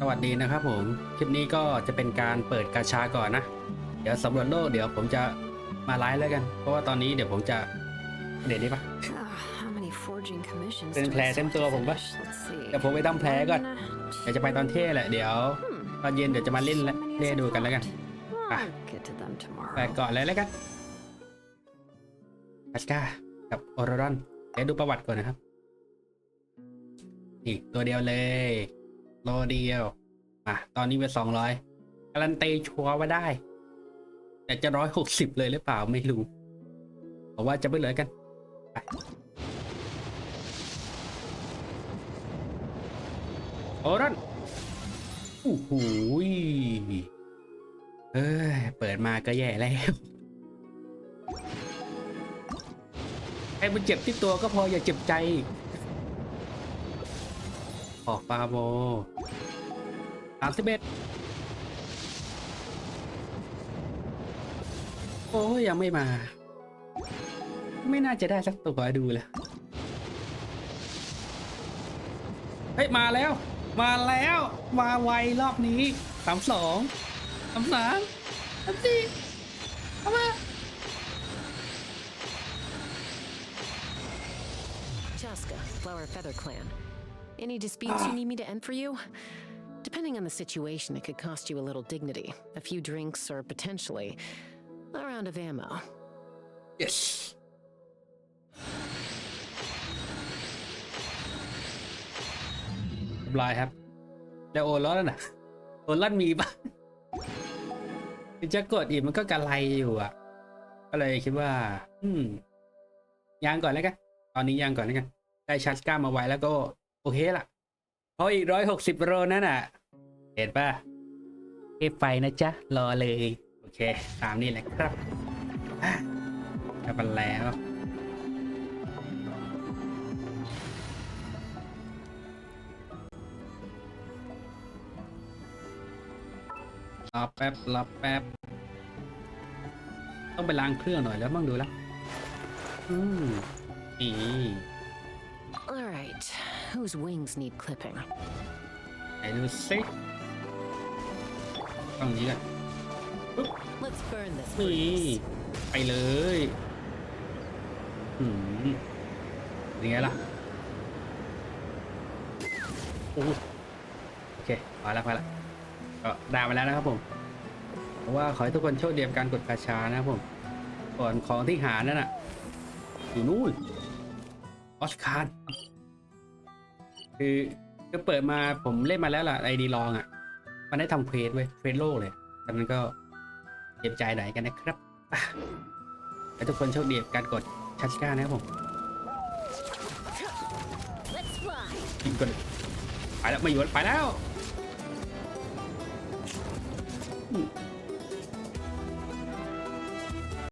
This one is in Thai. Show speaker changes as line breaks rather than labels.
สวัสดีนะครับผม คลิปนี้ก็จะเป็นการเปิดกาชาก่อนนะ เดี๋ยวสำรวจโลกเดี๋ยวผมจะมาไลฟ์แล้วกัน เพราะว่าตอนนี้เดี๋ยวผมจะเดี๋ยวนี้ปะ
How many forging commissions
เป็น
do I
แผล
still
เต็ม
have
ตัว
to
ผมปะ
finish? Let's see.
เดี๋ยวผมไปทำแผลก่อน
One,
เดี๋ยวจะไปตอนเที่ยงแหละเดี๋ยว
hmm,
ตอนเย็นเดี๋ยวจะมาเล่น
so
และ
many as
เล่น
I
ดูกันแล้วกัน
thought.
Ah.
I'll get to them tomorrow.
ไปก่อนเลยแล้วกันพัสกากับออรอนเดี๋ยวดูประวัติก่อนนะครับ อีกตัวเดียวเลย โลเดียวมาตอนนี้เป็นสองร้อยการันตีชัวร์ว่าได้ แต่จะร้อยหกสิบเลยหรือเปล่าไม่รู้เพราะว่าจะไม่เหลือกันไปโอรอนโอ้โหเอ้ยเปิดมาก็แย่แล้วไอ้มันเจ็บที่ตัวก็พออย่าเจ็บใจ ออกฟาโบสามสิบเอ็ดโอ้ยยังไม่มา ไม่น่าจะได้สักตัวดูเลยเฮ้ย มาแล้ว มาแล้ว มาไวรอบนี้สามสองสามสามสามสี่เอามา
Any disputes you need me to end for you? Depending on the situation, it could cost you a little dignity, a few drinks, or potentially a round of ammo.
yes เรียบร้อยครับแล้วโอลอนอะ โอลอนมีปะคือจะกดอีกมันก็กระไรอยู่อะ ก็เลยคิดว่า อืมยางก่อนแล้วกัน ตอนนี้ยางก่อนแล้วกัน ได้ชาร์จก้ามาไว้แล้วก็ โอเคละเพราะอีกร้อยหกสิบโลนั่นน่ะ เห็นปะเก็บไปนะจ๊ะ รอเลย โอเค ตามนี้แหละครับอะกลับมาแล้วรอแป๊บรอแป๊บ ต้องไปล้างเครื่องหน่อยแล้วมั่งดูแล้ว อืมนี่
Alright, whose wings need clipping?
ไหนดูสิต้องนี้กัน
Let's burn this
นี่
breeze.
ไปเลยอืมยังไงล่ะ โอ้โหโอเคพอแล้วพอแล้วก็ได้มาแล้วนะครับผมเพราะว่าขอให้ทุกคนโชคดีกับการกดกาชานะครับผมส่วนของที่หานั่นน่ะ อยู่นู่น ออสคาร์คือคือเปิดมาผมเล่นมาแล้วล่ะไอดีลองอะ มันได้ทำเควสเว้ยเควสโลกเลยแต่มันก็เจ็บใจไหนกันนะครับอะให้ทุกคนโชคดีกับการกดชัชก้านะครับผม
Let's fly!
ยิงก่อนไปแล้วไม่อยู่แล้วไปแล้วอืม